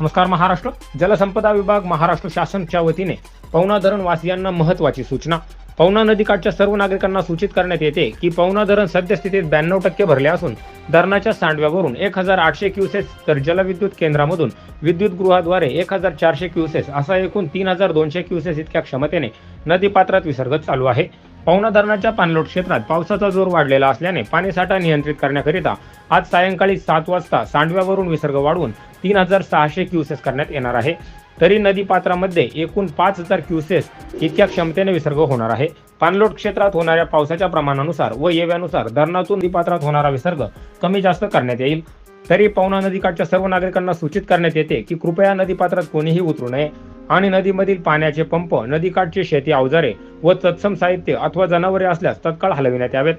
नमस्कार महाराष्ट्र. जलसंपदा विभाग महाराष्ट्र शासनच्या वतीने पवना धरण वासियांना महत्वाची सूचना. पवना नदीकाठच्या सर्व नागरिकांना सूचित करण्यात येते की पवना धरण सद्यस्थितीत ब्याण्णव टक्के भरले असून धरणाच्या सांडव्यावरून एक हजार आठशे क्युसेस तर जलविद्युत केंद्रामधून विद्युत गृहाद्वारे एक हजार चारशे क्युसेस असा एकूण तीन हजार दोनशे क्युसेस इतक्या क्षमतेने नदीपात्रात विसर्ग चालू आहे. पवना धरणाच्या पाणलोट क्षेत्रात पावसाचा जोर वाढलेला असल्याने पाणीसाठा नियंत्रित करण्याकरिता आज सायंकाळी सात वाजता सांडव्यावरून विसर्ग वाढवून तीन हजार सहाशे क्युसेस करण्यात येणार आहे. तरी नदीपात्रामध्ये एकूण पाच हजार क्युसेस इतक्या क्षमतेने विसर्ग होणार आहे. पाणलोट क्षेत्रात होणाऱ्या पावसाच्या प्रमाणानुसार व येव्यानुसार धरणातून नदीपात्रात होणारा विसर्ग कमी जास्त करण्यात येईल. तरी पवना नदीकाठच्या सर्व नागरिकांना सूचित करण्यात येते की कृपया नदीपात्रात कोणीही उतरू नये आणि नदीमधील पाण्याचे पंप नदीकाठचे शेती अवजारे व तत्सम साहित्य अथवा जनावरे असल्यास तत्काळ हलविण्यात यावेत.